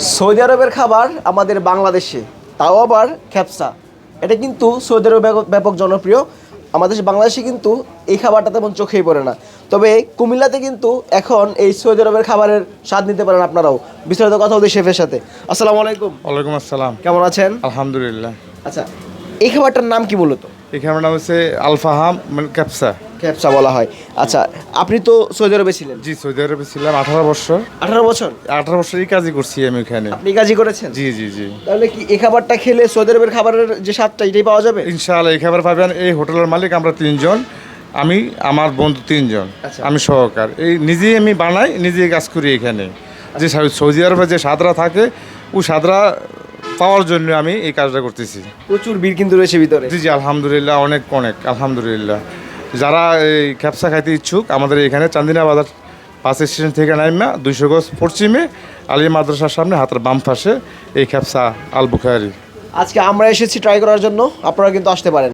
Saudi আরবের খাবার আমাদের বাংলাদেশে তাও আবার খ্যাপসা। এটা কিন্তু সৌদি আরবে ব্যাপক- জনপ্রিয়। আমাদের বাংলাদেশে কিন্তু এই খাবারটা তেমন চোখেই পড়ে না। তবে কুমিল্লাতে কিন্তু এখন এই সৌদি আরবের খাবারের স্বাদ নিতে পারেন আপনারাও। বিস্তারিত কথা হচ্ছে শেফের সাথে। আসসালামু আলাইকুম। ওয়ালাইকুম আসসালাম। কেমন আছেন? আলহামদুলিল্লাহ। আচ্ছা এই খাবারটার নাম কি বলতো? এই এখানে নাম হচ্ছে আলফাহাম মানে ক্যাপসা। ক্যাপসা বলা হয়। আচ্ছা আপনি তো সৌদি আরবে ছিলেন। জি সৌদি আরবে ছিলাম আঠারো বছর। আঠারো বছর? আঠারো বছরই কাজই করছি আমি ওখানে আপনি কাজই করেছেন? জি জি জি। তাহলে কি এই খাবারটা খেলে সৌদি আরবের খাবারের যে স্বাদটা এটাই পাওয়া যাবে? ইনশাআল্লাহ এই খাবার পাবেন। এই হোটেলের মালিক আমরা তিনজন। আমি আমার বন্ধু তিনজন। আচ্ছা। আমি সহকার। এই নিজেই আমি বানাই নিজেই কাজ করি এখানে। যে সৌদি আরবে যে সাদরা থাকে ওই সাদরা পাওয়ার জন্য আমি এই কাজটা করতেছি। প্রচুর ভিড় কিন্তু রয়েছে ভিতরে। জি জি আলহামদুলিল্লাহ অনেক অনেক আলহামদুলিল্লাহ। যারা এই খ্যাপসা খাইতে ইচ্ছুক আমাদের এখানে চান্দিনা বাজার বাস স্টেশন থেকে নাইমা দুইশো গজ পশ্চিমে আলী মাদ্রাসার সামনে হাতের বাম পাশে এই খ্যাপসা আল বুখারি। আজকে আমরা এসেছি ট্রাই করার জন্য আপনারা কিন্তু আসতে পারেন।